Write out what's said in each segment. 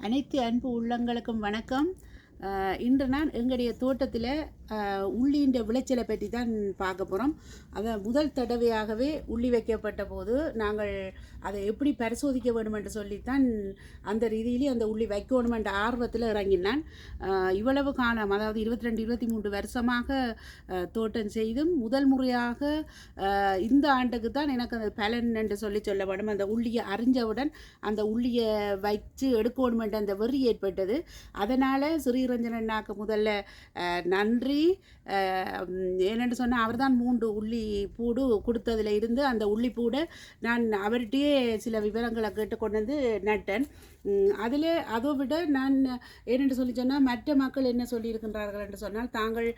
அனைத்து அன்பு உள்ளங்களுக்கும் வணக்கம். இன்று நான் எங்களுடைய தோட்டத்தில் உள்ளின்ற விளைச்சலை பற்றி தான் பார்க்க போகிறோம் அதை முதல் தடவையாகவே உள்ளி வைக்கப்பட்ட போது நாங்கள் அதை எப்படி பரிசோதிக்க வேண்டும் என்று சொல்லித்தான் அந்த ரீதியிலே அந்த உள்ளி வைக்கணும் என்ற ஆர்வத்தில் இறங்கினான். இவ்வளவு காலம் அதாவது இருபத்தி ரெண்டு இருபத்தி மூன்று வருஷமாக தோட்டம் செய்தும் முதல் முறையாக இந்த ஆண்டுக்கு தான் எனக்கு அந்த பலன் என்று சொல்லி சொல்ல வேண்டும் அந்த உள்ளியை அறிஞ்சவுடன் அந்த உள்ளியை வச்சு எடுக்கணும் என்ற அந்த வெறி ஏற்பட்டது. அதனால் சிறு அண்ணாக்கு முதல்ல நன்றி. என்னென்னு ஏனென்று சொன்னால் அவர்தான் மூன்று உள்ளி பூடு கொடுத்ததுல இருந்து அந்த உள்ளி பூடை நான் அவர்கிட்டயே சில விவரங்களை கேட்டு கொண்டு வந்து நட்டேன். அதில் அதை விட நான் என்னென்று சொல்லி சொன்னால் மற்ற மக்கள் என்ன சொல்லியிருக்கின்றார்கள் என்று சொன்னால் தாங்கள்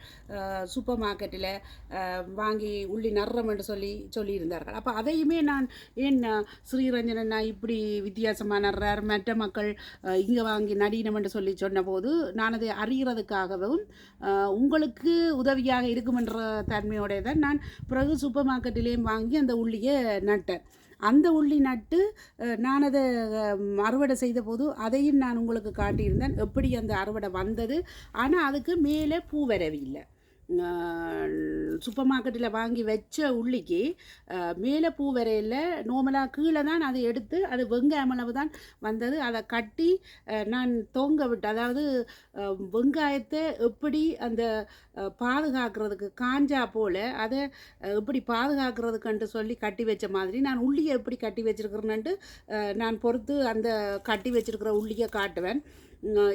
சூப்பர் மார்க்கெட்டில் வாங்கி உள்ளி நடுறோம் என்று சொல்லி சொல்லியிருந்தார்கள். அப்போ அதையுமே நான் ஏன் அஹ், இப்படி வித்தியாசமாக நடுறார் மற்ற மக்கள் இங்கே வாங்கி நடீனம் என்று சொல்லி சொன்னபோது நான் அதை அறிகிறதுக்காகவும் உங்களுக்கு உதவியாக இருக்குமென்ற தன்மையோட தான் நான் பிறகு சூப்பர் மார்க்கெட்டிலேயும் வாங்கி அந்த உள்ளியை நட்டேன். அந்த உள்ளி நட்டு நான் அதை அறுவடை செய்த போது அதையும் நான் உங்களுக்கு காட்டியிருந்தேன். எப்படி அந்த அறுவடை வந்தது? ஆனால் அதுக்கு மேலே பூ வரவில்லை சூப்பர் மார்க்கெட்டில் வாங்கி வச்ச உள்ளிக்கு மேலே பூ வரையில் நோமலாக கீழே தான் அதை எடுத்து அது வெங்காயம் அளவு தான் வந்தது. அதை கட்டி நான் தொங்க விட்டு அதாவது வெங்காயத்தை எப்படி அந்த பாதுகாக்கிறதுக்கு காஞ்சா போல் அதை எப்படி பாதுகாக்கிறதுக்குன்ட்டு சொல்லி கட்டி வச்ச மாதிரி நான் உள்ளியை எப்படி கட்டி வச்சிருக்கிறேன்ட்டு நான் பொறுத்து அந்த கட்டி வச்சிருக்கிற உள்ளியை காட்டுவேன்.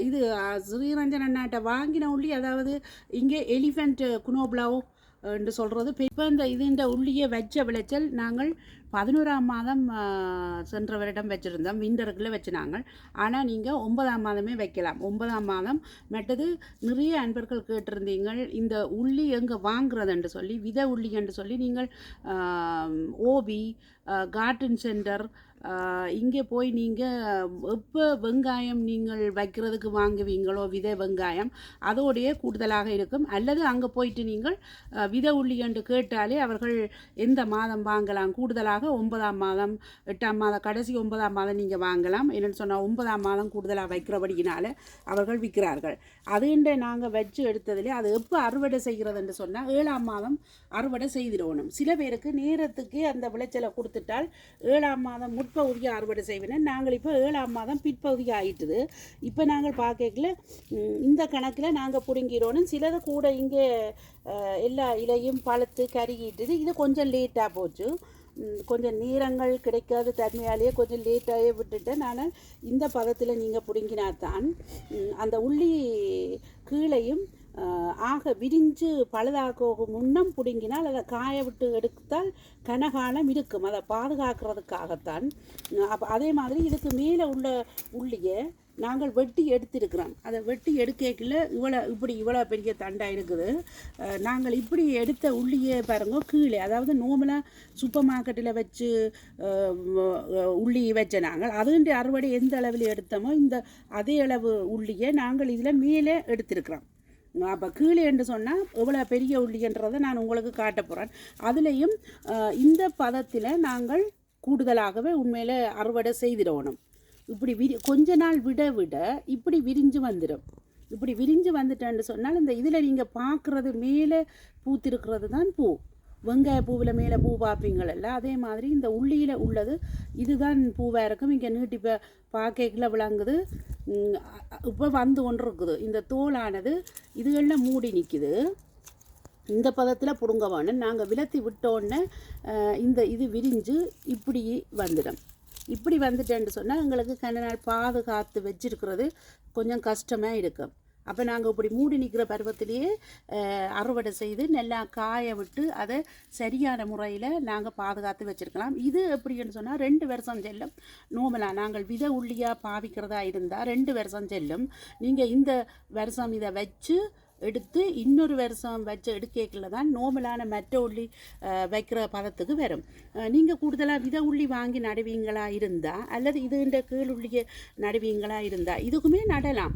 இது அஹ், ஸ்ரீரஞ்சன் அண்ணாட்ட வாங்கின உள்ளி அதாவது இங்கே எலிஃபெண்ட் குனோப்லாவோ என்று சொல்கிறது இப்போ இந்த இது இந்த உள்ளியை வச்ச விளைச்சல் நாங்கள் பதினோராம் மாதம் சென்றவரிடம் சென்ற வருடம் வச்சுருந்தோம். விண்டருக்குள்ளே வச்சு நாங்கள். ஆனால் நீங்கள் ஒன்பதாம் மாதமே வைக்கலாம். ஒன்பதாம் மாதம் மற்றது நிறைய அன்பர்கள் கேட்டிருந்தீங்கள். இந்த உள்ளி எங்கே வாங்குறதுன்னு சொல்லி வித உள்ளி என்று சொல்லி நீங்கள் ஓபி கார்டன் சென்டர் இங்கே போய் நீங்கள் எப்போ வெங்காயம் நீங்கள் வைக்கிறதுக்கு வாங்குவீங்களோ விதை வெங்காயம் அதோடைய கூடுதலாக இருக்கும். அல்லது அங்கே போயிட்டு நீங்கள் விதை உள்ளி என்று கேட்டாலே அவர்கள் எந்த மாதம் வாங்கலாம்? கூடுதலாக ஒன்பதாம் மாதம் எட்டாம் மாதம் கடைசி ஒன்பதாம் மாதம் நீங்கள் வாங்கலாம். என்னென்னு சொன்னால் ஒன்பதாம் மாதம் கூடுதலாக வைக்கிறபடியினால் அவர்கள் விற்கிறார்கள். அதுண்ட நாங்கள் வச்சு எடுத்ததுலே அது எப்போ அறுவடை செய்கிறதுன்னு சொன்னால் ஏழாம் மாதம் அறுவடை செய்திடணும். சில பேருக்கு நேரத்துக்கு அந்த விளைச்சலை கொடுத்துட்டால் ஏழாம் மாதம் முற்பகுதியை அறுவடை செய்வேன். நாங்கள் இப்போ ஏழாம் மாதம் பிற்பகுதி ஆகிட்டுது இப்போ நாங்கள் பார்க்கல. இந்த கணக்கில் நாங்கள் பிடுங்கிடணும் சிலது கூட இங்கே எல்லா இலையும் பழுத்து கருகிட்டுது. இது கொஞ்சம் லேட்டாக போச்சு. கொஞ்சம் நீரங்கள் கிடைக்காத தன்மையாலேயே கொஞ்சம் லேட்டாகவே விட்டுட்டேன். நான் இந்த பதத்தில் நீங்கள் பிடுங்கினா தான் அந்த உள்ளி கீழையும் ஆக விரிஞ்சு பழுதாக்கும் முன்னம் பிடுங்கினால் அதை காய விட்டு எடுத்தால் கனகாலம் இருக்கும். அதை பாதுகாக்கிறதுக்காகத்தான். அப்போ அதே மாதிரி இதுக்கு மேலே உள்ள உள்ளியை நாங்கள் வெட்டி எடுத்திருக்கிறோம். அதை வெட்டி எடுக்கல இவ்வளோ இப்படி இவ்வளோ பெரிய தண்டாக இருக்குது. நாங்கள் இப்படி எடுத்த உள்ளியே பாருங்க கீழே அதாவது நோமலாக சூப்பர் மார்க்கெட்டில் வச்சு உள்ளி வச்ச நாங்கள். அதுன்ற அறுவடை எந்த அளவில் எடுத்தோமோ இந்த அதே அளவு உள்ளியை நாங்கள் இதில் மேலே எடுத்திருக்கிறோம். அப்போ கீழே என்று சொன்னால் எவ்வளோ பெரிய உள்ளின்றதை நான் உங்களுக்கு காட்ட போகிறேன் அதுலேயும் இந்த பதத்தில் நாங்கள் கூடுதலாகவே உண்மையில் அறுவடை செய்திடணும். இப்படி விரி கொஞ்ச நாள் விட விட இப்படி விரிஞ்சு வந்துடும். இப்படி விரிஞ்சு வந்துட்டேன்னு சொன்னால் இந்த இதில் நீங்கள் பார்க்குறது மேலே பூத்திருக்கிறது தான் பூ. வெங்காய பூவில் மேலே பூ பார்ப்பீங்களல்ல அதே மாதிரி இந்த உள்ளியில் உள்ளது இதுதான் பூவாக இருக்கும். இங்கே நீட்டி இப்போ பார்க்கல விளங்குது. இப்போ வந்து கொண்டு இருக்குது. இந்த தோலானது இதுகளில் மூடி நிற்குது இந்த பதத்தில் பிடுங்க வேணும் நாங்கள் விலத்தி விட்டோன்னே இந்த இது விரிஞ்சு இப்படி வந்துடும். இப்படி வந்துட்டேன்னு சொன்னால் எங்களுக்கு கண்ண நாள் பாதுகாத்து வச்சிருக்கிறது கொஞ்சம் கஷ்டமாக இருக்கும் அப்போ நாங்கள் இப்படி மூடி நிற்கிற பருவத்திலேயே அறுவடை செய்து நல்லா காய விட்டு அதை சரியான முறையில் நாங்கள் பாதுகாத்து வச்சுருக்கலாம். இது எப்படின்னு சொன்னால் ரெண்டு வருஷம் செல்லும். நோமலாக நாங்கள் வித உள்ளியாக பாவிக்கிறதா இருந்தால் ரெண்டு வருஷம் செல்லும். நீங்கள் இந்த வருஷம் இதை வச்சு எடுத்து இன்னொரு வருஷம் வச்சு எடுக்கல தான் நோமலான மற்ற உள்ளி வைக்கிற பதத்துக்கு வரும். நீங்கள் கூடுதலாக வித உள்ளி வாங்கி நடுவீங்களா இருந்தால் அல்லது இதுன்ற கீழ் உள்ளியை நடுவீங்களா இருந்தால் இதுக்குமே நடலாம்.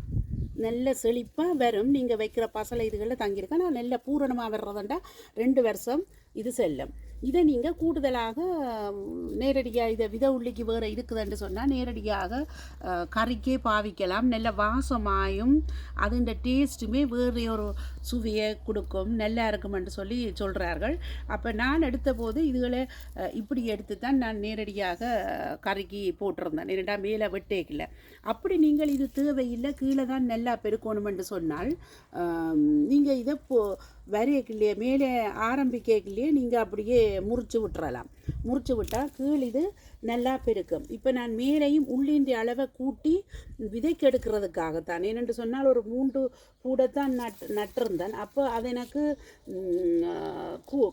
நல்ல செழிப்பாக வரும். நீங்கள் வைக்கிற பசலை இதுகளில் தங்கியிருக்கேன் நான் நல்ல பூரணமாக வர்றதுண்டா ரெண்டு வருஷம் இது செல்லும். இதை நீங்கள் கூடுதலாக நேரடியாக இதை வித உள்ளிக்கு வேறு இருக்குதுன்னு சொன்னால் நேரடியாக கறிக்கே பாவிக்கலாம். நல்ல வாசமாயும் அதுண்ட டேஸ்ட்டுமே வேறு ஒரு சுவையை கொடுக்கும். நல்லா இருக்குமென்று சொல்லி சொல்கிறார்கள் அப்போ நான் எடுத்தபோது இதுகளை இப்படி எடுத்து தான் நான் நேரடியாக கறிக்கு போட்டிருந்தேன். இரண்டா மேலே வெட்டேக்கில்ல. அப்படி நீங்கள் இது தேவையில்லை கீழே தான் நல்லா பெருக்கணுமென்று சொன்னால் நீங்கள் இதை போ வரையக்கில்லையே மேலே ஆரம்பிக்கலையே நீங்கள் அப்படியே முறிச்சு விட்டுறலாம். முறிச்சு விட்டால் கீழ் இது நல்லா பெருக்கும். இப்போ நான் மேலேயும் உள்ளின்ற அளவை கூட்டி விதைக்கு எடுக்கிறதுக்காகத்தான். ஏனென்று சொன்னால் ஒரு மூன்று கூடத்தான் நட் நட்டிருந்தேன். அப்போ அது எனக்கு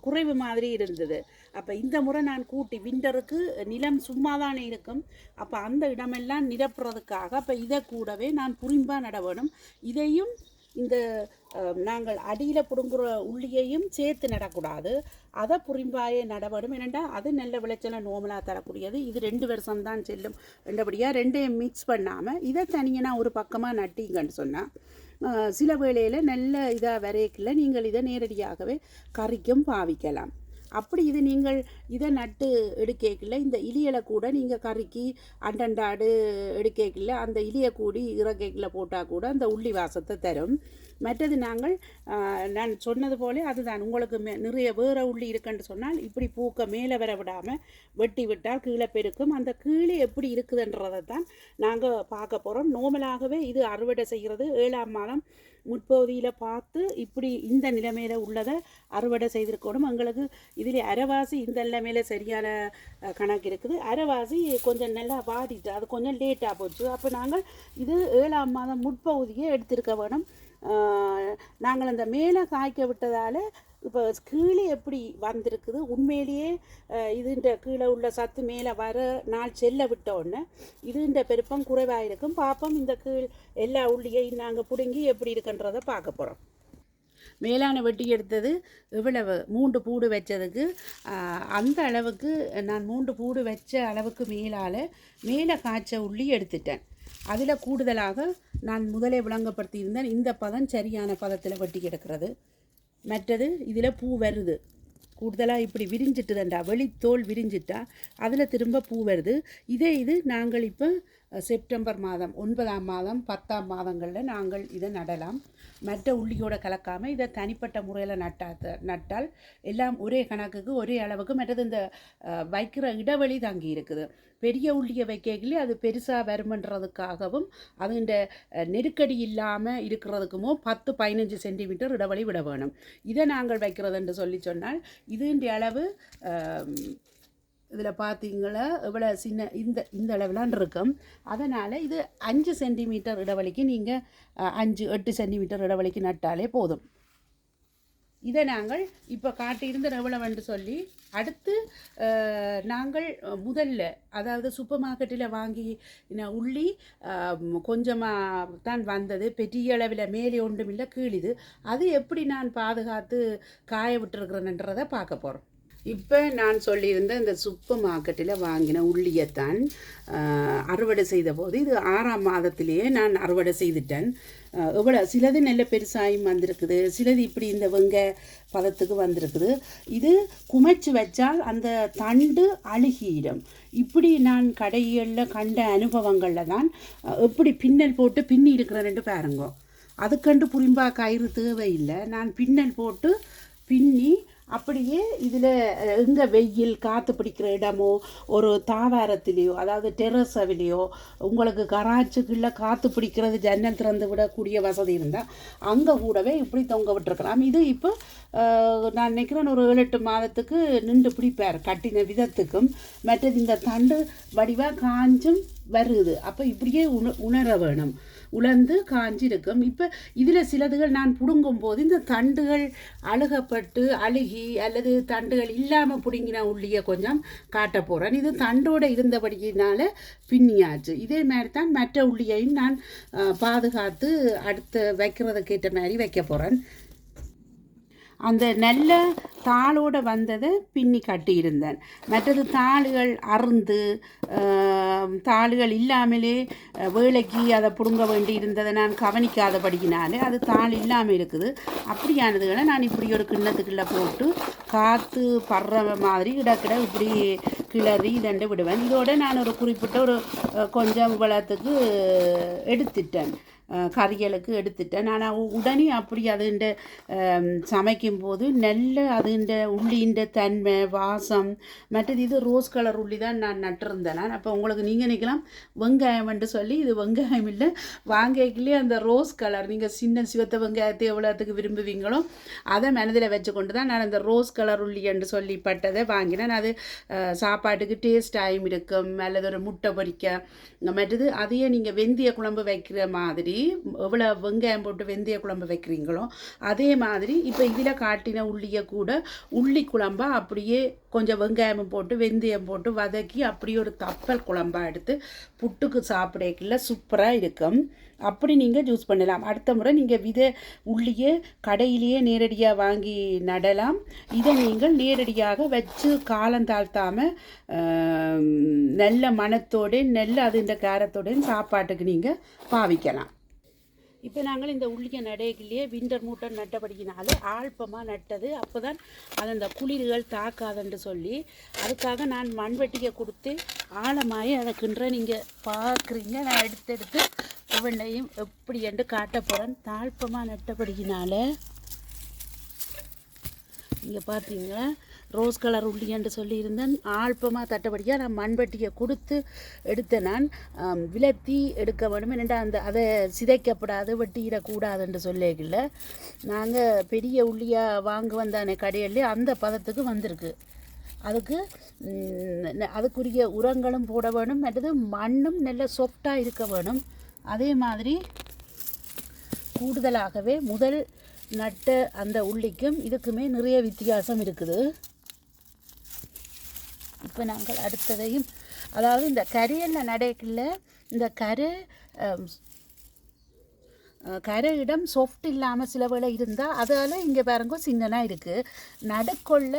குறைவு மாதிரி இருந்தது. அப்போ இந்த முறை நான் கூட்டி விண்டருக்கு நிலம் சும்மா தானே இருக்கும். அப்போ அந்த இடமெல்லாம் நிரப்புறதுக்காக அப்போ இதை கூடவே நான் புரிம்பாக நட வேணும் இதையும் இந்த நாங்கள் அடியில் பிடுங்குற உள்ளியையும் சேர்த்து நடக்கூடாது. அதை புரிம்பாயே நடவடும். என்னென்னா அது நல்ல விளைச்சலை நோமலாக தரக்கூடியது. இது ரெண்டு வருஷம் தான் செல்லும் ரெண்டபடியாக ரெண்டையும் மிக்ஸ் பண்ணாமல் இதை தனியாக ஒரு பக்கமாக நட்டிங்கன்னு சொன்னால் சில வேளையில் நல்ல இதாக வரையக்கில் நீங்கள் இதை நேரடியாகவே கறிக்கும் பாவிக்கலாம். அப்படி இது நீங்கள் இதை நட்டு எடுக்கல இந்த இலியலை கூட நீங்கள் கறிக்கு அண்டண்டாடு எடுக்கல அந்த இலியை கூடி இறக்கேக்கில் போட்டால் கூட அந்த உள்ளி வாசத்தை தரும். மற்றது நாங்கள் நான் சொன்னது போலே அதுதான். உங்களுக்கு மே நிறைய வேற உள்ளி இருக்குன்னு சொன்னால் இப்படி பூக்க மேலே வர விடாமல் வெட்டி விட்டால் கீழே பெருக்கும். அந்த கீழே எப்படி இருக்குதுன்றதை தான் நாங்கள் பார்க்க போகிறோம் நோமலாகவே இது அறுவடை செய்கிறது. ஏழாம் மாதம் முற்பகுதியில் பார்த்து இப்படி இந்த நிலைமையில் உள்ளதை அறுவடை செய்திருக்கணும். எங்களுக்கு இதில் அரைவாசி இந்த நிலைமையில் சரியான கணக்கு இருக்குது. அரைவாசி கொஞ்சம் நல்லா வாடிட்டு அது கொஞ்சம் லேட்டாக போச்சு. அப்போ நாங்கள் இது ஏழாம் மாதம் முற்பகுதியை எடுத்திருக்க வேணும். நாங்கள் அந்த மேலே காய்க்க விட்டதால் இப்போ கீழே எப்படி வந்திருக்குது? உண்மையிலேயே இதுன்ற கீழே உள்ள சத்து மேலே வர நாள் செல்ல விட்ட உடனே இதுன்ற பெருப்பம் குறைவாக இருக்கும் பார்ப்போம் இந்த கீழ் எல்லா உள்ளியையும் நாங்கள் பிடுங்கி எப்படி இருக்குன்றதை பார்க்க போகிறோம் மேலான வெட்டி எடுத்தது இவ்வளவு மூன்று பூடு வச்சதுக்கு அந்த அளவுக்கு நான் மூன்று பூடு வச்ச அளவுக்கு மேலால் மேலே காய்ச்ச உள்ளி எடுத்துட்டேன். அதில் கூடுதலாக நான் முதலே விளங்கப்படுத்தியிருந்தேன். இந்த பதம் சரியான பதத்தில் வெட்டி எடுக்கிறது. மற்றது இதில் பூ வருது. கூடுதலாக இப்படி விரிஞ்சிட்டுதான்டா வெளித்தோல் விரிஞ்சிட்டா அதில் திரும்ப பூ வருது. இதே இது நாங்கள் இப்போ செப்டம்பர் மாதம் ஒன்பதாம் மாதம் பத்தாம் மாதங்களில் நாங்கள் இதை நடலாம். மற்ற உள்ளியோட கலக்காமல் இதை தனிப்பட்ட முறையில் நட்டா நட்டால் எல்லாம் ஒரே கணக்குக்கு ஒரே அளவுக்கு மற்றது இந்த வைக்கிற இடைவெளி தங்கி இருக்குது. பெரிய உள்ளியை வைக்கலே அது பெருசாக வருமன்றதுக்காகவும் அதுண்ட நெருக்கடி இல்லாமல் இருக்கிறதுக்குமோ பத்து பதினஞ்சு சென்டிமீட்டர் இடைவெளி விட வேணும். இதை நாங்கள் வைக்கிறதுன்னு சொல்லி சொன்னால் இதுன்ற அளவு இதில் பார்த்தீங்களா? இவ்வளோ சின்ன இந்த இந்த அளவிலான் இருக்கும். அதனால் இது அஞ்சு சென்டிமீட்டர் இடைவெளிக்கு நீங்கள் அஞ்சு எட்டு சென்டிமீட்டர் இடைவெளிக்கு நட்டாலே போதும். இதை நாங்கள் இப்போ காட்டியிருந்த எவ்வளவுன்னு சொல்லி அடுத்து நாங்கள் முதல்ல அதாவது சூப்பர் மார்க்கெட்டில் வாங்கி உள்ளி கொஞ்சமாக தான் வந்தது. பெரிய அளவில் மேலே ஒன்றும் இல்லை கீழிது அது எப்படி நான் பாதுகாத்து காய விட்டுருக்குறேன்ன்றதை பார்க்க போகிறோம் இப்போ நான் சொல்லியிருந்த இந்த சூப்பர் மார்க்கெட்டில் வாங்கின உள்ளியைத்தான் அறுவடை செய்த போது இது ஆறாம் மாதத்திலேயே நான் அறுவடை செய்துட்டேன். எவ்வளோ சிலது நல்ல பெருசாயும் வந்திருக்குது சிலது இப்படி இந்த வெங்க பதத்துக்கு வந்திருக்குது. இது குமைச்சு வச்சால் அந்த தண்டு அழுகிடும். இப்படி நான் கடைகளில் கண்ட அனுபவங்களில் தான் எப்படி பின்னல் போட்டு பின்னி இருக்கிறேன்னு பாருங்க. அதுக்கண்டு புரிம்பா கயிறு தேவையில்லை. நான் பின்னல் போட்டு பின்னி அப்படியே இதில் எங்கே வெயில் காற்று பிடிக்கிற இடமோ ஒரு தாவாரத்திலேயோ அதாவது டெரஸவிலையோ உங்களுக்கு கராச்சுக்குள்ளே காற்று பிடிக்கிறது ஜன்னல் திறந்து விடக்கூடிய வசதி இருந்தால் அங்கே கூடவே இப்படி தொங்க விட்டுருக்கலாம். இது இப்போ நான் நினைக்கிறேன் ஒரு ஏழு எட்டு மாதத்துக்கு நின்று பிடிப்பார். கட்டின விதத்துக்கும் மற்றது இந்த தண்டு வடிவாக காஞ்சும் வருது. அப்போ இப்படியே உண உணர வேணும். உலர்ந்து காஞ்சிருக்கும். இப்போ இதில் சிலதுகள் நான் பிடுங்கும் போது இந்த தண்டுகள் அழுகப்பட்டு அழுகி அல்லது தண்டுகள் இல்லாமல் பிடுங்கின உள்ளிய கொஞ்சம் காட்ட போகிறேன் இது தண்டோடு இருந்தபடியினால பின்னியாச்சு. இதே மாதிரி தான் மற்ற உள்ளியையும் நான் பாதுகாத்து அடுத்து வைக்கிறதுக்கு ஏற்ற மாதிரி வைக்க போகிறேன் அந்த நல்ல தாளோடு வந்ததை பின்னி கட்டியிருந்தேன். மற்றது தாளுகள் அறுந்து தாள்கள் தாளுகள் இல்லாமலே வேலைக்கு அதை பிடுங்க வேண்டி இருந்ததை நான் கவனிக்காதபடினாலே அது தாள் இல்லாமல் இருக்குது. அப்படியானதுகளை நான் இப்படி ஒரு கிண்ணத்துக்குள்ளே போட்டு காற்று படுற மாதிரி இடக்கிட இப்படி கிளறி இதண்டு விடுவேன். இதோட நான் ஒரு குறிப்பிட்ட ஒரு கொஞ்சம் இவ்வளத்துக்கு எடுத்துட்டேன். கறிகளுக்கு எடுத்துட்டேன். நான் உடனே அப்படி அதுண்ட சமைக்கும்போது நல்ல அதுண்ட உள்ளின்ற தன்மை வாசம் மற்றது இது ரோஸ் கலர் உள்ளி தான் நான் நட்டிருந்தேன். நான் அப்போ உங்களுக்கு நீங்கள் நினைக்கலாம். வெங்காயம்ன்ட்டு சொல்லி இது வெங்காயம் இல்லை. வாங்கிக்கலே அந்த ரோஸ் கலர் நீங்கள் சின்ன சிவத்த வெங்காயத்தை எவ்வளோத்துக்கு விரும்புவீங்களோ அதை மனதில் வச்சுக்கொண்டு தான் நான் அந்த ரோஸ் கலர் உள்ளி என்று சொல்லிப்பட்டதை வாங்கினேன். அது சாப்பாட்டுக்கு டேஸ்ட் ஆகும் இருக்கும். அல்லது ஒரு முட்டை பொரிக்க மற்றது அதையே நீங்கள் வெந்தய குழம்பு வைக்கிற மாதிரி எவ்வளோ வெங்காயம் போட்டு வெந்தய குழம்பு வைக்கிறீங்களோ அதே மாதிரி இப்போ இதில் காட்டின உள்ளியை கூட உள்ளி குழம்பா அப்படியே கொஞ்சம் வெங்காயம் போட்டு வெந்தயம் போட்டு வதக்கி அப்படியே ஒரு தப்பல் குழம்பா எடுத்து புட்டுக்கு சாப்பிடக்குள்ள சூப்பராக இருக்கும். அப்படி நீங்கள் ஜூஸ் பண்ணலாம். அடுத்த முறை நீங்கள் விதை உள்ளியே கடையிலேயே நேரடியாக வாங்கி நடலாம். இதை நீங்கள் நேரடியாக வச்சு காலம் தாழ்த்தாமல் நல்ல மணத்தோடு நல்ல அது இந்த காரத்தோடையும் சாப்பாட்டுக்கு நீங்கள் பாவிக்கலாம். இப்போ நாங்கள் இந்த உள்ளிய நடைகளையே விண்டர் மூட்டை நட்டபடியினாலே ஆழ்பமாக நட்டது. அப்போ தான் அது அந்த குளிர்கள் தாக்காதுன்னு சொல்லி அதுக்காக நான் மண்வெட்டியை கொடுத்து ஆழமாயி அதை கின்ற நீங்கள் பார்க்குறீங்க. நான் எடுத்து எடுத்து ஒவ்வொன்றையும் எப்படி என்று காட்ட போகிறேன் தாழ்ப்பமாக நட்டபடியினால இங்கே பார்த்தீங்க ரோஸ் கலர் உள்ளி என்று சொல்லியிருந்தேன். ஆல்பமாக தட்டபடியாக நான் மண்வெட்டியை கொடுத்து எடுத்தேன் நான். விலத்தி எடுக்க வேணும் என்னடா அந்த அதை சிதைக்கப்படாது வெட்டிடக்கூடாதுன்னு சொல்லிக்கல நாங்கள் பெரிய உள்ளியாக வாங்க வந்தானே கடையிலே அந்த பதத்துக்கு வந்திருக்கு. அதுக்கு அதுக்குரிய உரங்களும் போட வேணும் மற்றது மண்ணும் நல்ல சொஃப்டாக இருக்க வேணும். அதே மாதிரி கூடுதலாகவே முதல் நட்ட அந்த உள்ளிக்கும் இதுக்குமே நிறைய வித்தியாசம் இருக்குது. இப்போ நாங்கள் அடுத்ததையும் அதாவது இந்த கரையல்ல நடைக்குள்ள இந்த கரு கரையிடம் அஹ், கரை இடம் இல்லாமல் சில வேளை இருந்தால் அதால் இங்கே பாருங்க சின்னனாக இருக்குது நடுக்கொள்ள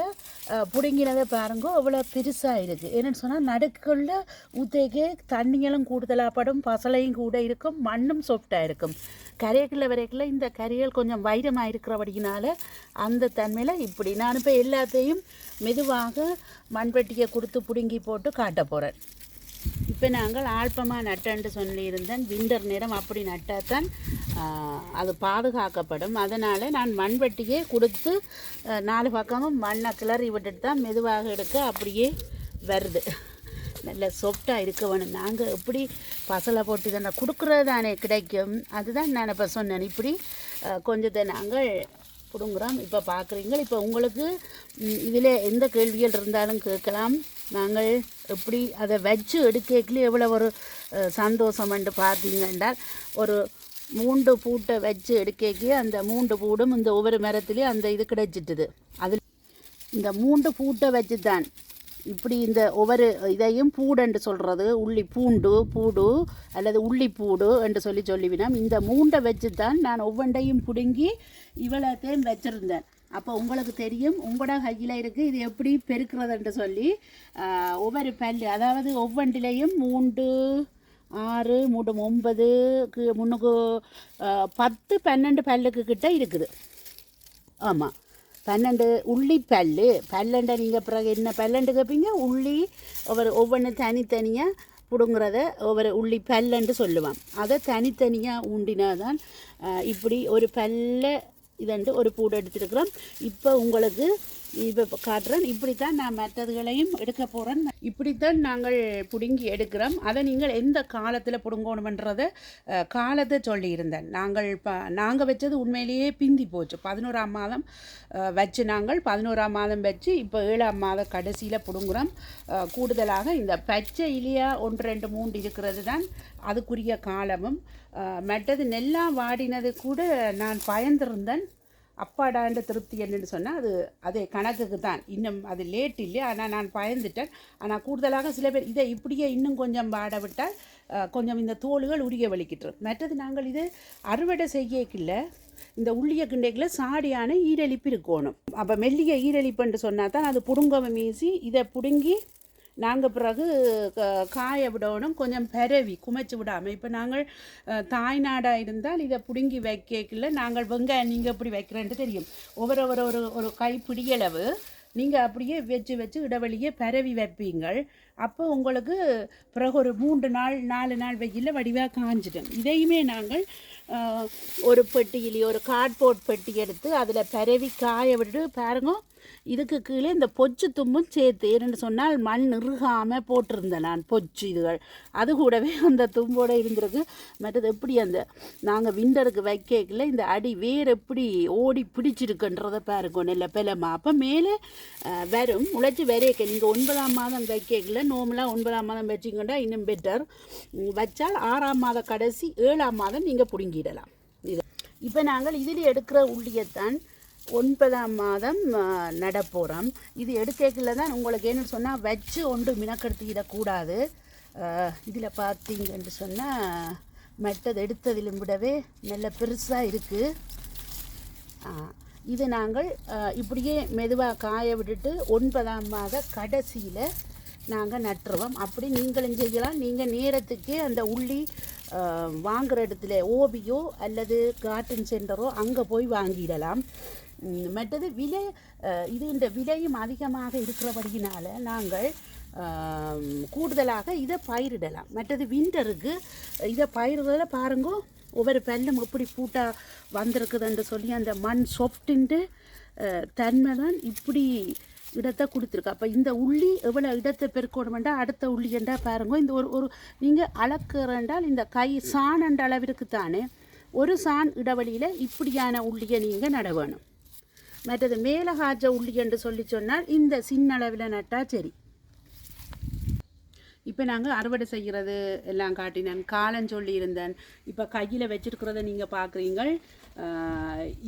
பிடுங்கினதை பாருங்க அவ்வளோ பெருசாக இருக்குது என்னென்னு சொன்னால் நடுக்கொள்ள ஊத்தேக்கே தண்ணியெல்லாம் கூடுதலாக படும் பசலையும் கூட இருக்கும் மண்ணும் சொஃப்டாக இருக்கும். கரைக்குள்ள வரைக்குள்ள இந்த கரைகள் கொஞ்சம் வைரமாக இருக்கிறபடினால அந்த தன்மையில் இப்படி நான் இப்போ எல்லாத்தையும் மெதுவாக மண்வெட்டியை கொடுத்து பிடுங்கி போட்டு காட்ட போகிறேன் இப்போ நாங்கள் ஆல்பமாக நட்டன்ட்டு சொல்லியிருந்தேன். விண்டர் நேரம் அப்படி நட்டாதான் அது பாதுகாக்கப்படும். அதனால் நான் மண்வெட்டியே கொடுத்து நாலு பக்கமும் மண்ணை கிளறி விட்டுட்டு தான் மெதுவாக எடுக்க அப்படியே வருது. நல்ல சொஃப்டாக இருக்க வேணும். நாங்கள் எப்படி பசலை போட்டு தானே கொடுக்குறது தானே கிடைக்கும். அதுதான் நான் இப்போ சொன்னேன். இப்படி கொஞ்சத்தை நாங்கள் பிடுங்குறோம். இப்போ பார்க்குறீங்க. இப்போ உங்களுக்கு இதில் எந்த கேள்விகள் இருந்தாலும் கேட்கலாம். நாங்கள் எப்படி அதை வச்சு எடுக்கல எவ்வளோ ஒரு சந்தோஷம் என்று பார்த்தீங்க என்றால் ஒரு மூண்டு பூட்டை வச்சு எடுக்கக்கு அந்த மூண்டு பூடும் இந்த ஒவ்வொரு மரத்துலேயும் அந்த இது கிடைச்சிட்டுது. அதில் இந்த மூன்று பூட்டை வச்சு தான் இப்படி இந்த ஒவ்வொரு இதையும் பூடென்று சொல்கிறது. உள்ளி பூண்டு பூடு அல்லது உள்ளி பூடு என்று சொல்லி சொல்லிவினோம். இந்த மூண்டை வச்சு தான் நான் ஒவ்வொன்றையும் பிடுங்கி இவ்வளோத்தையும் வச்சுருந்தேன். அப்போ உங்களுக்கு தெரியும் உங்களோட கையில் இருக்குது இது எப்படி பெருக்கிறதுன்ட்டு சொல்லி ஒவ்வொரு பல்லு அதாவது ஒவ்வொன்றிலையும் மூன்று ஆறு மூன்று ஒன்பது முன்னுக்கு பத்து பன்னெண்டு பல்லுக்கு கிட்டே இருக்குது. ஆமாம் பன்னெண்டு உள்ளி பல்லு. பல்லண்டை நீங்கள் பிறகு என்ன பல்லண்டு கேட்பீங்க உள்ளி ஒவ்வொரு ஒவ்வொன்று தனித்தனியாக பிடுங்குறத ஒவ்வொரு உள்ளி பல்லண்டு சொல்லுவான் அதை தனித்தனியாக ஊண்டினாதான் தான் இப்படி ஒரு பல்ல இதண்டு ஒரு பூடு எடுத்துருக்குறோம். இப்போ உங்களுக்கு இப்போ காட்டுறேன். இப்படித்தான் நான் மற்றதுகளையும் எடுக்க போகிறேன் இப்படித்தான் நாங்கள் பிடுங்கி எடுக்கிறோம். அதை நீங்கள் எந்த காலத்தில் பிடுங்கணுமன்றதை காலத்தை சொல்லியிருந்தேன். நாங்கள் ப நாங்கள் வச்சது உண்மையிலேயே பிந்தி போச்சு. பதினோராம் மாதம் வச்சு நாங்கள் பதினோராம் மாதம் வச்சு இப்போ ஏழாம் மாதம் கடைசியில் பிடுங்குறோம். கூடுதலாக இந்த பச்சை இலியா ஒன்று ரெண்டு மூன்று இருக்கிறது தான் அதுக்குரிய காலமும். மற்றது நெல்லாம் வாடினது கூட நான் பயந்திருந்தேன். அப்பாடான்ற திருப்தி என்னன்னு சொன்னால் அது அதே கணக்குக்கு தான் இன்னும் அது லேட் இல்லை ஆனால் நான் பயந்துட்டேன். ஆனால் கூடுதலாக சில பேர் இதை இப்படியே இன்னும் கொஞ்சம் பாட விட்டால் கொஞ்சம் இந்த தோல்கள் உரிய வலிக்கிட்டு மற்றது நாங்கள் இது அறுவடை செய்யக்கில்ல இந்த உள்ளிய கிண்டைக்குள்ள சாடியான ஈரழிப்பு இருக்கணும். அப்போ மெல்லிய ஈரலிப்புன்னு சொன்னால் தான் அது புடுங்கவை மீசி இதை பிடுங்கி நாங்கள் பிறகு க- காய விடணும் கொஞ்சம் பரவி குமைச்சு விடாமல் இப்போ நாங்கள் தாய்நாடாக இருந்தால் இதை பிடுங்கி வைக்கல நாங்கள் வெங்காயம் நீங்கள் எப்படி வைக்கிறேன்ட்டு தெரியும். ஒவ்வொரு ஒரு ஒரு ஒரு கைப்பிடியளவு நீங்கள் அப்படியே வச்சு வச்சு இடைவெளியே பரவி வைப்பீங்கள். அப்போ உங்களுக்கு பிறகு ஒரு மூன்று நாள் நாலு நாள் வெயிலில் வடிவாக காஞ்சிடும். இதையுமே நாங்கள் ஒரு பெட்டியிலேயே ஒரு கார்ட்போர்ட் பெட்டி எடுத்து அதில் பரவி காய விட்டு பாருங்க இதுக்கு கீழே இந்த பொச்சு தும்பும் சேர்த்து இரண்டு சொன்னால் மண் இறுகாமல் போட்டிருந்தேன் நான் பொச்சு இதுகள். அது கூடவே அந்த தும்போடு இருந்திருக்கு. மற்றது எப்படி அந்த நாங்கள் விண்டருக்கு வைக்கல இந்த அடி வேர் எப்படி ஓடி பிடிச்சிருக்குன்றதை பாருங்க இல்லை பிலமா. அப்போ மேலே வரும் முளைச்சி வரையக்க. நீங்கள் ஒன்பதாம் மாதம் வைக்கல நோமலாக ஒன்பதாம் மாதம் வச்சிங்கன்னா இன்னும் பெட்டர் வச்சால் ஆறாம் மாத கடைசி ஏழாம் மாதம் நீங்கள் பிடுங்கிடலாம். இது. இப்போ நாங்கள் இதில் எடுக்கிற உள்ளியத்தான் ஒன்பதாம் மாதம் நடப்போகிறோம் இது எடுக்கல தான் உங்களுக்கு என்னென்னு சொன்னால் வச்சு ஒன்று மினக்கெடுத்திடக்கூடாது இதில் பார்த்தீங்கன்னு சொன்னால் மெட்டது எடுத்ததிலும் விடவே நல்ல பெருசாக இருக்குது இது நாங்கள் இப்படியே மெதுவாக காய விட்டுட்டு ஒன்பதாம் மாத கடைசியில் நாங்கள் நட்டுருவோம். அப்படி நீங்களும் செய்யலாம். நீங்கள் நேரத்துக்கே அந்த உள்ளி வாங்குகிற இடத்துல ஓபியோ அல்லது கார்டன் சென்டரோ அங்கே போய் வாங்கிடலாம். மற்றது விலை இது இந்த விலையும் அதிகமாக இருக்கிறபடியினால் நாங்கள் கூடுதலாக இதை பயிரிடலாம். மற்றது விண்டருக்கு இதை பயிரிடுறதில் பாருங்கோ ஒவ்வொரு பல்லும் எப்படி பூட்டாக வந்திருக்குதுன்னு சொல்லி அந்த மண் சொப்டின்ட்டு தன்மை தான் இப்படி இடத்தை கொடுத்துருக்கு. அப்போ இந்த உள்ளி எவ்வளோ இடத்தை பெருக்கணுமெண்டா அடுத்த உள்ளிண்டா பாருங்க இந்த ஒரு ஒரு நீங்கள் அளக்குறண்டால் இந்த கை சாணன்ற அளவிற்கு தானே ஒரு சாண் இடைவெளியில் இப்படியான உள்ளியை நீங்கள் நட வேணும். மற்றது மேலே காய்ச்ச உள்ளி என்று சொல்லி சொன்னால் இந்த சின்ன அளவில் நட்டால் சரி. இப்போ நாங்கள் அறுவடை செய்கிறது எல்லாம் காட்டினேன். காலம் இருந்தேன். இப்போ கையில் வச்சிருக்கிறத நீங்கள் பார்க்குறீங்கள்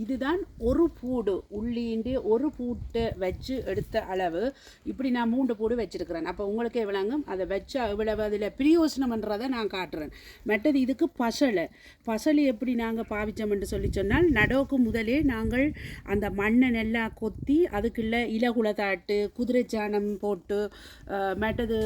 இதுதான் ஒரு பூடு உள்ளீண்டு ஒரு பூட்டை வச்சு எடுத்த அளவு. இப்படி நான் மூன்று பூடு வச்சுருக்கிறேன். அப்போ உங்களுக்கே விளங்கும் அதை வச்சா இவ்வளவு அதில் பிரியோசனம்ன்றதை நான் காட்டுறேன். மற்றது இதுக்கு பசலை. பசலை எப்படி நாங்கள் பாவிச்சோம்னு சொல்லி சொன்னால் நடவுக்கு முதலே நாங்கள் அந்த மண்ணை நல்லா கொத்தி அதுக்குள்ளே அதுக்குள்ள குதிரை குதிரைச்சாணம் போட்டு மற்றது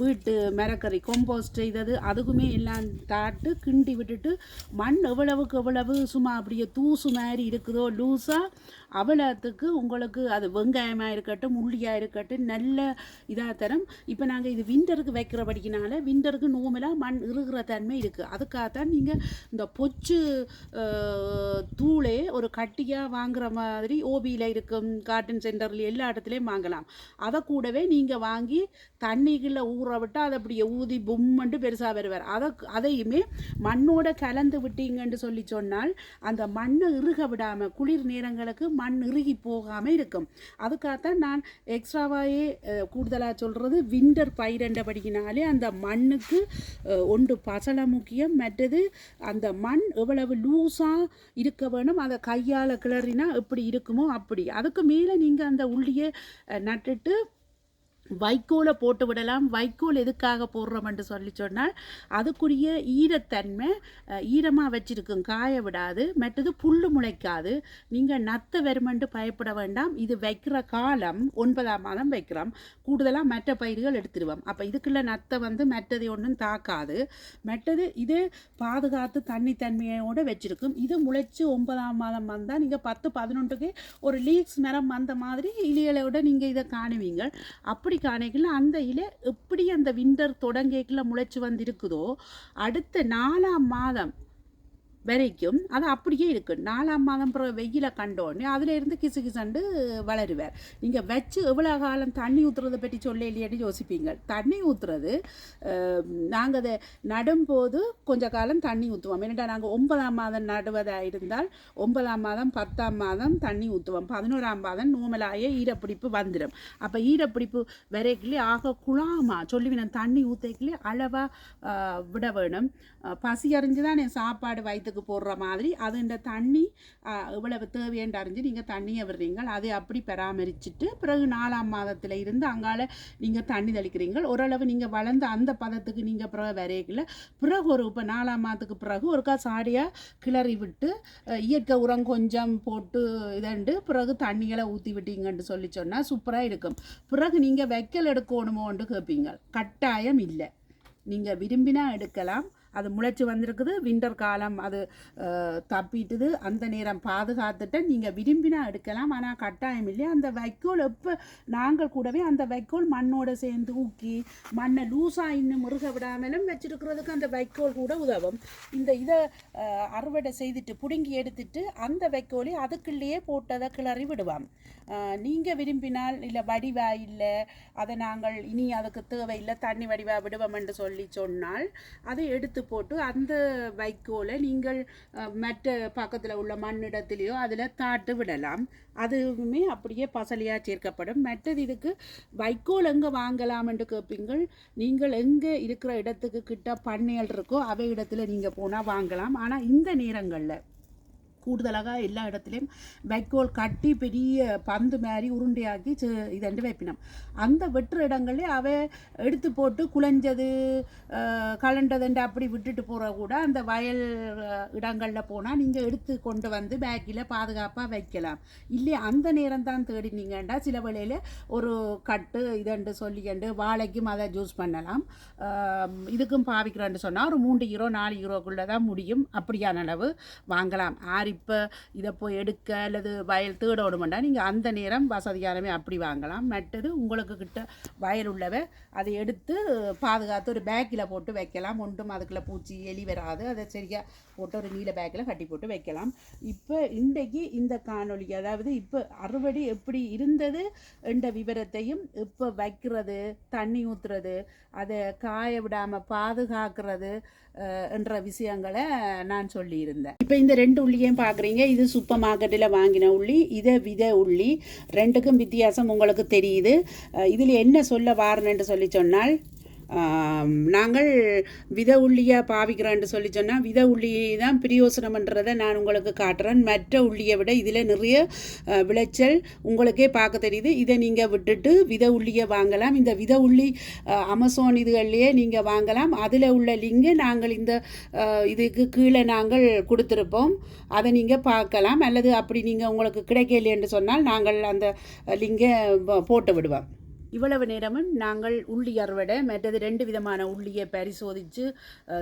வீட்டு மரக்கறி கொம்போஸ்ட் செய்தது அதுக்குமே எல்லாம் தாட்டு கிண்டி விட்டுட்டு மண் எவ்வளவுக்கு எவ்வளவு சும்மா அப்படியே தூசு மாதிரி இருக்குதோ லூஸாக அவலத்துக்கு உங்களுக்கு அது வெங்காயமாக இருக்கட்டும் உள்ளியாக இருக்கட்டும் நல்ல இதாக தரும். இப்போ நாங்கள் இது விண்டருக்கு வைக்கிறபடிக்கினால விண்டருக்கு நோமலாக மண் இறுகிற தன்மை இருக்குது அதுக்காகத்தான் நீங்கள் இந்த பொச்சு தூளே ஒரு கட்டியாக வாங்குற மாதிரி ஓபியில் இருக்கும் காட்டன் சென்டரில் எல்லா இடத்துலையும் வாங்கலாம். அதை கூடவே நீங்கள் வாங்கி தண்ணிக்குள்ளே ஊற விட்டால் அதை அப்படியே ஊதி பொம்மன்ட்டு பெருசாக வருவார். அதை அதையுமே மண்ணோட கலந்து விட்டீங்கன்னு சொல்லி சொன்னால் அந்த மண்ணை இறுக விடாமல் குளிர் நேரங்களுக்கு மண் இறுகி போகாமல் இருக்கும். அதுக்காகத்தான் நான் எக்ஸ்ட்ராவாகவே கூடுதலாக சொல்கிறது விண்டர் பயிரண்டபடியினாலே அந்த மண்ணுக்கு ஒன்று பசலை முக்கியம் மற்றது அந்த மண் எவ்வளவு லூஸாக இருக்க வேணும் அதை கையால் கிளறினா எப்படி இருக்குமோ அப்படி. அதுக்கு மேலே நீங்கள் அந்த உள்ளியை நட்டுட்டு வைக்கோலை போட்டு விடலாம். வைக்கோல் எதுக்காக போடுறோம்னு சொல்லி சொன்னால் அதுக்குரிய ஈரத்தன்மை ஈரமாக வச்சிருக்கும். காய விடாது. மற்றது புல்லு முளைக்காது. நீங்கள் நத்த வருமென்று பயப்பட வேண்டாம். இது வைக்கிற காலம் ஒன்பதாம் மாதம் வைக்கிறோம். கூடுதலாக மற்ற பயிர்கள் எடுத்துடுவோம். அப்போ இதுக்குள்ள நத்தை வந்து மற்றது ஒன்றும் தாக்காது. மற்றது இது பாதுகாத்து தண்ணி தன்மையோடு வச்சிருக்கும். இது முளைச்சு ஒன்பதாம் மாதம் வந்தால் நீங்கள் பத்து பதினொன்றுக்கு ஒரு லீக்ஸ் மரம் வந்த மாதிரி இலைகளோட நீங்கள் இதை காணுவீங்க. அப்படி காணைகள் அந்த இலை எப்படி அந்த விண்டர் தொடங்கிக்கல முளைச்சி வந்திருக்குதோ அடுத்த நாலாம் மாதம் வரைக்கும் அது அப்படியே இருக்கு. நாலாம் மாதம் பிறகு வெயில கண்டோடனே அதிலேருந்து கிசு கிசண்டு வளருவார். நீங்கள் வச்சு எவ்வளோ காலம் தண்ணி ஊற்றுறதை பற்றி சொல்ல இல்லையாட்டி யோசிப்பீங்க. தண்ணி ஊற்றுறது நாங்கள் அதை நடும்போது கொஞ்ச காலம் தண்ணி ஊற்றுவோம் ஏன்னா நாங்கள் ஒன்பதாம் மாதம் நடுவதாக இருந்தால் ஒன்பதாம் மாதம் பத்தாம் மாதம் தண்ணி ஊற்றுவோம் பதினோராம் மாதம் நூமலாய ஈரப்பிடிப்பு வந்துடும். அப்போ ஈரப்பிடிப்பு வரைக்கிலே ஆக குழாமா? சொல்லுவேன் தண்ணி ஊற்றிக்கலே அளவாக விட வேணும். பசி அறிஞ்சு தான் என் சாப்பாடு வைத்து வெங்காயத்துக்கு போடுற மாதிரி அது இந்த தண்ணி இவ்வளவு தேவையன்று அறிஞ்சு நீங்கள் தண்ணியை விடுறீங்க. அதை அப்படி பராமரிச்சுட்டு பிறகு நாலாம் மாதத்தில் இருந்து அங்கால நீங்கள் தண்ணி தெளிக்கிறீங்க. ஓரளவு நீங்கள் வளர்ந்து அந்த பதத்துக்கு நீங்கள் பிறகு வரைக்கல பிறகு ஒரு இப்போ நாலாம் மாதத்துக்கு பிறகு ஒருக்கா சாடியாக கிளறி விட்டு இயற்கை உரம் கொஞ்சம் போட்டு இதண்டு பிறகு தண்ணிகளை ஊற்றி விட்டீங்கன்னு சொல்லி சொன்னால் சூப்பராக இருக்கும். பிறகு நீங்கள் வைக்கல் எடுக்கணுமோன்னு கேட்பீங்க கட்டாயம் இல்லை. நீங்கள் விரும்பினா எடுக்கலாம். அது முளைச்சி வந்திருக்குது. விண்டர் காலம் அது தப்பிட்டுது. அந்த நேரம் பாதுகாத்துட்டு நீங்கள் விரும்பினா எடுக்கலாம். ஆனால் கட்டாயம் இல்லை அந்த வைக்கோல் எப்போ நாங்கள் கூடவே அந்த வைக்கோல் மண்ணோட சேர்ந்து ஊக்கி மண்ணை லூஸாக இன்னும் முருக விடாமலும் வச்சுருக்கிறதுக்கு அந்த வைக்கோல் கூட உதவும். இந்த இதை அறுவடை செய்துட்டு பிடுங்கி எடுத்துட்டு அந்த வைக்கோலை அதுக்குள்ளேயே போட்டதை கிளறி விடுவான் நீங்கள் விரும்பினால் இல்லை வடிவா இல்லை அதை நாங்கள் இனி அதுக்கு தேவையில்லை தண்ணி வடிவா விடுவோம் என்று சொல்லி சொன்னால் அதை எடுத்து போட்டு அந்த வைக்கோலை நீங்கள் மற்ற பக்கத்தில் உள்ள மண்ணிடத்திலேயோ அதில் தாட்டு விடலாம். அதுவுமே அப்படியே பசலியாக சேர்க்கப்படும். மற்றது இதுக்கு வைக்கோல் எங்கே வாங்கலாம் என்று கேட்பீங்கள் நீங்கள் எங்கே இருக்கிற இடத்துக்கு கிட்ட பண்ணைகள் இருக்கோ அவை இடத்துல நீங்கள் போனால் வாங்கலாம். ஆனால் இந்த நேரங்களில் கூடுதலாக எல்லா இடத்துலையும் வைக்கோல் கட்டி பெரிய பந்து மாதிரி உருண்டையாக்கி செ- இதண்டு வைப்பினோம் அந்த வெற்று இடங்களே அவ எடுத்து போட்டு குலைஞ்சது அஹ், கலண்டதுண்டு அப்படி விட்டுட்டு போகிற கூட அந்த வயல் இடங்களில் போனால் நீங்கள் எடுத்து கொண்டு வந்து பேக்கில் பாதுகாப்பாக வைக்கலாம் இல்லை அந்த நேரம் தான் தேடினீங்கண்டா சில வேளையில் ஒரு கட்டு இதண்டு சொல்லிக்கண்டு வாழைக்கும் அதை ஜூஸ் பண்ணலாம் இதுக்கும் பாவிக்கிறேன்னு சொன்னால் ஒரு மூன்று ஹீரோ நாலு ஹீரோக்குள்ளே தான் முடியும் அப்படியான அளவு வாங்கலாம் ஆறி இப்போ இதை போய் எடுக்க அல்லது வயல் தேடணுமெண்டா நீங்கள் அந்த நேரம் வசதியாரமே அப்படி வாங்கலாம். மற்றது உங்களுக்கு கிட்ட வயல் உள்ளவை அதை எடுத்து பாதுகாத்து ஒரு பேக்கில் போட்டு வைக்கலாம். ஒன்றும் அதுக்குள்ளே பூச்சி எலி வராது. அதை சரியாக போட்டு ஒரு நீல பேக்கில் கட்டி போட்டு வைக்கலாம். இப்போ இன்றைக்கு இந்த காணொலி அதாவது இப்போ அறுவடை எப்படி இருந்தது என்ற விவரத்தையும் இப்போ வைக்கிறது தண்ணி ஊற்றுறது அதை காய விடாமல் பாதுகாக்கிறது என்ற விஷயங்களை நான் சொல்லியிருந்தேன். இப்போ இந்த ரெண்டு உள்ளியும் பார்க்குறீங்க இது சூப்பர் மார்க்கெட்டில் வாங்கின உள்ளி இதை வித உள்ளி ரெண்டுக்கும் வித்தியாசம் உங்களுக்கு தெரியுது. இதில் என்ன சொல்ல வாரணுன்ட்டு சொல்லி சொன்னால் நாங்கள் வித உள்ளியாக பாவிக்கிறோன்னு சொல்லி சொன்னால் வித உள்ளி தான் பிரயோசனம்ன்றதை நான் உங்களுக்கு காட்டுறேன். மற்ற உள்ளியை விட இதில் நிறைய விளைச்சல் உங்களுக்கே பார்க்க தெரியுது. இதை நீங்கள் விட்டுட்டு வித உள்ளியை வாங்கலாம். இந்த வித உள்ளி அமசோன் அமேசான் இதுகள்லையே நீங்கள் வாங்கலாம். அதில் உள்ள லிங்கை நாங்கள் இந்த இதுக்கு கீழே நாங்கள் கொடுத்துருப்போம். அதை நீங்கள் பார்க்கலாம். அல்லது அப்படி நீங்கள் உங்களுக்கு கிடைக்கலையேன்னு சொன்னால் நாங்கள் அந்த லிங்கை போட்டு விடுவோம் இவ்வளவு நேரமும் நாங்கள் உள்ளி அறுவடை மற்றது ரெண்டு விதமான உள்ளியை பரிசோதித்து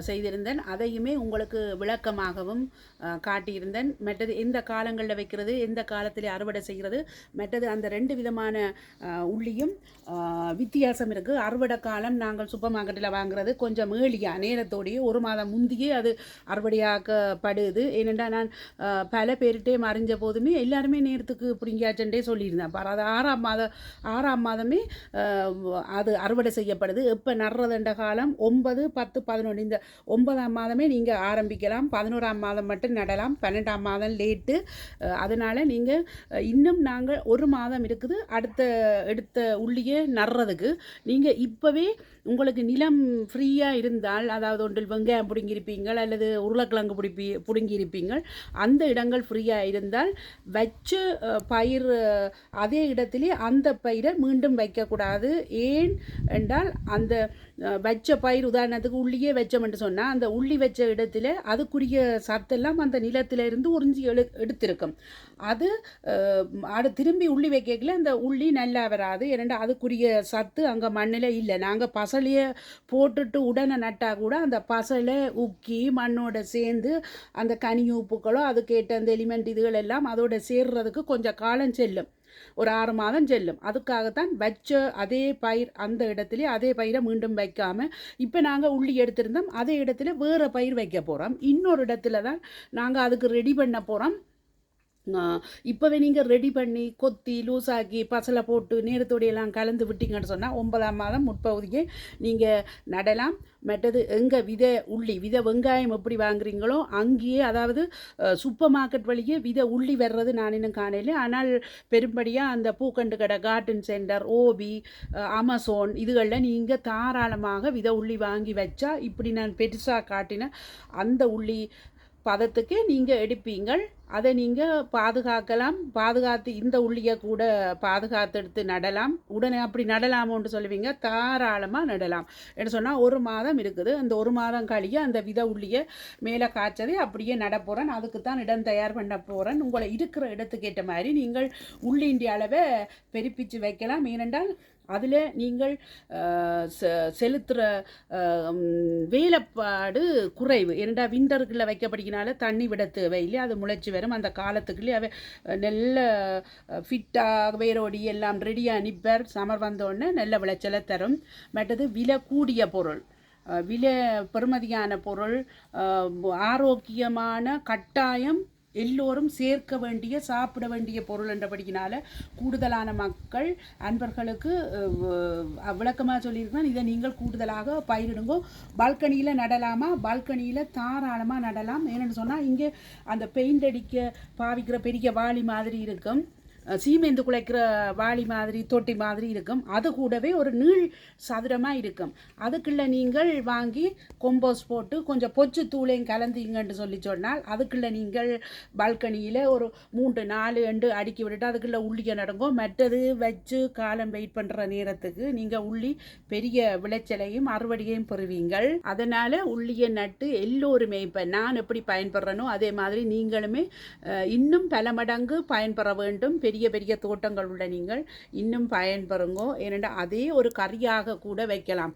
செய்திருந்தேன். அதையுமே உங்களுக்கு விளக்கமாகவும் காட்டியிருந்தேன். மற்றது எந்த காலங்களில் வைக்கிறது எந்த காலத்தில் அறுவடை செய்கிறது மற்றது அந்த ரெண்டு விதமான உள்ளியும் வித்தியாசம் இருக்குது அறுவடை காலம் நாங்கள் சூப்பர் மார்க்கெட்டில் வாங்குறது கொஞ்சம் ஏழியா நேரத்தோடையே ஒரு மாதம் முந்தியே அது அறுவடையாக்கப்படுது. ஏனென்றால் நான் பல பேர்கிட்டே மறைஞ்ச போதுமே எல்லாருமே நேரத்துக்கு பிடிங்கியாச்சன்டே சொல்லியிருந்தேன். பாரு அது ஆறாம் மாதம் ஆறாம் மாதமே அது அறுவடை செய்யப்படுது. இப்போ நடுறதுண்ட காலம் ஒன்பது பத்து பதினொன்று. இந்த ஒன்பதாம் மாதமே நீங்கள் ஆரம்பிக்கலாம். பதினோராம் மாதம் மட்டும் நடலாம். பன்னெண்டாம் மாதம் லேட்டு. அதனால் நீங்கள் இன்னும் நாங்கள் ஒரு மாதம் இருக்குது. அடுத்த எடுத்த உள்ளியே நடுறதுக்கு. நீங்கள் இப்போவே உங்களுக்கு நிலம் ஃப்ரீயாக இருந்தால் அதாவது ஒன்றில் வெங்காயம் பிடுங்கியிருப்பீங்கள் அல்லது உருளைக்கிழங்கு பிடிப்பி பிடுங்கியிருப்பீங்கள் அந்த இடங்கள் ஃப்ரீயாக இருந்தால் வச்சு பயிர் அதே இடத்திலே அந்த பயிரை மீண்டும் வைக்கக்கூடாது. ஏன் என்றால் அந்த வச்ச பயிர் உதாரணத்துக்கு உள்ளியே வச்சோம்னு சொன்னால் அந்த உள்ளி வச்ச இடத்துல அதுக்குரிய சத்தெல்லாம் அந்த நிலத்திலிருந்து உறிஞ்சி எழு எடுத்திருக்கும். அது அது திரும்பி உள்ளி வைக்கல அந்த உள்ளி நல்லா வராது. ஏன்னா அதுக்குரிய சத்து அங்கே மண்ணில் இல்லை. நாங்கள் பசலையை போட்டுட்டு உடனே நட்டால் கூட அந்த பசலை உக்கி மண்ணோட சேர்ந்து அந்த கனி உப்புக்களோ அதுக்கேற்ற அந்த எலிமெண்ட் இதுகள் எல்லாம் அதோட சேர்றதுக்கு கொஞ்சம் காலம் செல்லும். ஒரு ஆறு மாதம் செல்லும். அதுக்காகத்தான் வச்ச அதே பயிர் அந்த இடத்துல அதே பயிரை மீண்டும் வைக்காமல் இப்போ நாங்கள் உள்ளி எடுத்திருந்தோம். அதே இடத்துல வேறு பயிர் வைக்க போகிறோம் இன்னொரு இடத்துல தான் நாங்கள் அதுக்கு ரெடி பண்ண போகிறோம் இப்போவே நீங்கள் ரெடி பண்ணி கொத்தி லூஸாக்கி பசலை போட்டு நேரத்தோடையெல்லாம் கலந்து விட்டீங்கன்னு சொன்னால் ஒன்பதாம் மாதம் முற்பகுதியே நீங்கள் நடலாம். மற்றது எங்கே வித உள்ளி வித வெங்காயம் எப்படி வாங்குறீங்களோ அங்கேயே அதாவது சூப்பர் மார்க்கெட் வழியே வித உள்ளி வர்றது நான் இன்னும் காணையில் ஆனால் பெரும்படியாக அந்த பூக்கண்டு கடை கார்டன் சென்டர் ஓபி அமசோன் அமேசான் இதுகளில் நீங்கள் தாராளமாக வித உள்ளி வாங்கி வச்சா இப்படி நான் பெருசாக காட்டின அந்த உள்ளி பதத்துக்கு நீங்கள் எடுப்பீங்கள். அதை நீங்கள் பாதுகாக்கலாம். பாதுகாத்து இந்த உள்ளியை கூட பாதுகாத்து எடுத்து நடலாம். உடனே அப்படி நடலாமோன்னு சொல்லுவீங்க. தாராளமாக நடலாம். என்ன சொன்னால் ஒரு மாதம் இருக்குது. அந்த ஒரு மாதம் கழிய அந்த வித உள்ளியை மேலே காய்ச்சதை அப்படியே நட போகிறேன் அதுக்கு தான் இடம் தயார் பண்ண போகிறேன் உங்களை இருக்கிற இடத்துக்கு ஏற்ற மாதிரி நீங்கள் உள்ளிண்டிய அளவை பெருப்பிச்சு வைக்கலாம். ஏனென்றால் அதில் நீங்கள் செலுத்துகிற வேலைப்பாடு குறைவு. ஏனெண்டா விண்டருக்குள்ளே வைக்கப்படுகிறனால தண்ணி விட தேவையில்லை. அது முளைச்சி வரும். அந்த காலத்துக்குள்ளே அவை நல்ல ஃபிட்டாக வேரோடி எல்லாம் ரெடியாக நிப்பர். சமர் வந்தோடனே நல்ல விளைச்சலை தரும். மற்றது விலை கூடிய பொருள். விலை பெறுமதியான பொருள் ஆரோக்கியமான கட்டாயம் எல்லோரும் சேர்க்க வேண்டிய சாப்பிட வேண்டிய பொருள் என்றபடியினால கூடுதலான மக்கள் அன்பர்களுக்கு விளக்கமாக சொல்லியிருக்கேன். இதை நீங்கள் கூடுதலாக பயிரிடுங்க. பால்கனியில் நடலாமா? பால்கனியில் தாராளமாக நடலாம். ஏன்னு சொன்னால் இங்கே அந்த பெயிண்ட் அடிக்க பாவிக்கிற பெரிய வாளி மாதிரி இருக்கும். சீமேந்து குலைக்கிற வாளி மாதிரி தொட்டி மாதிரி இருக்கும். அது கூடவே ஒரு நீள் சதுரமாக இருக்கும். அதுக்குள்ளே நீங்கள் வாங்கி கொம்போஸ் போட்டு கொஞ்சம் பொச்சு தூளையும் கலந்தீங்கன்னு சொல்லி சொன்னால் அதுக்குள்ளே நீங்கள் பால்கனியில் ஒரு மூன்று நாலு எண்டு அடுக்கி விட்டுட்டு அதுக்குள்ளே உள்ளிக்க நடங்கும். மற்றது வச்சு காலம் வெயிட் பண்ணுற நேரத்துக்கு நீங்கள் உள்ளி பெரிய விளைச்சலையும் அறுவடையையும் பெறுவீங்கள். அதனால் உள்ளியை நட்டு எல்லோருமே இப்போ நான் எப்படி பயன்படுறேனோ அதே மாதிரி நீங்களுமே இன்னும் பல மடங்கு பயன்பெற வேண்டும். பெரிய பெரிய பெரிய தோட்டங்கள் உள்ள நீங்கள் இன்னும் பயன்பெறுங்கோ. ஏனென்றால் அதே ஒரு கறியாக கூட வைக்கலாம்.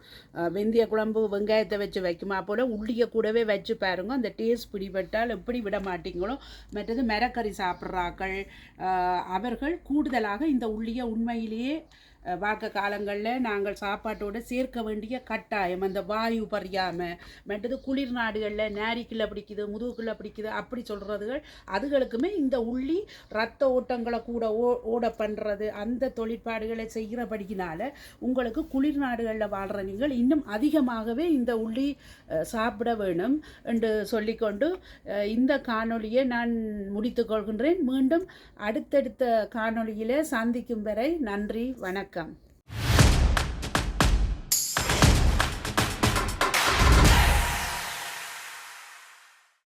வெந்தய குழம்பு வெங்காயத்தை வச்சு வைக்குமா போல் உள்ளியை கூடவே வச்சு பாருங்க. அந்த டேஸ்ட் பிடிபட்டால் எப்படி விட மாட்டீங்களோ. மற்றது மரக்கறி சாப்பிட்றாக்கள் அவர்கள் கூடுதலாக இந்த உள்ளியை உண்மையிலேயே வாக்க காலங்களில் நாங்கள் சாப்பாட்டோடு சேர்க்க வேண்டிய கட்டாயம். அந்த வாயு பறியாமல் மற்றது குளிர் நாடுகளில் நேரிக்குள்ள பிடிக்குது முதுகுக்குள்ளே பிடிக்குது அப்படி சொல்கிறதுகள் அதுகளுக்குமே இந்த உள்ளி ரத்த ஓட்டங்களை கூட ஓ ஓட பண்ணுறது அந்த தொழிற்பாடுகளை செய்கிறபடியினால் உங்களுக்கு குளிர் நாடுகளில் வாழ்கிற நீங்கள் இன்னும் அதிகமாகவே இந்த உள்ளி சாப்பிட வேணும் என்று சொல்லிக்கொண்டு இந்த காணொலியை நான் முடித்துக்கொள்கின்றேன் மீண்டும் அடுத்தடுத்த காணொளியிலே சந்திக்கும் வரை நன்றி வணக்கம். дівчатка.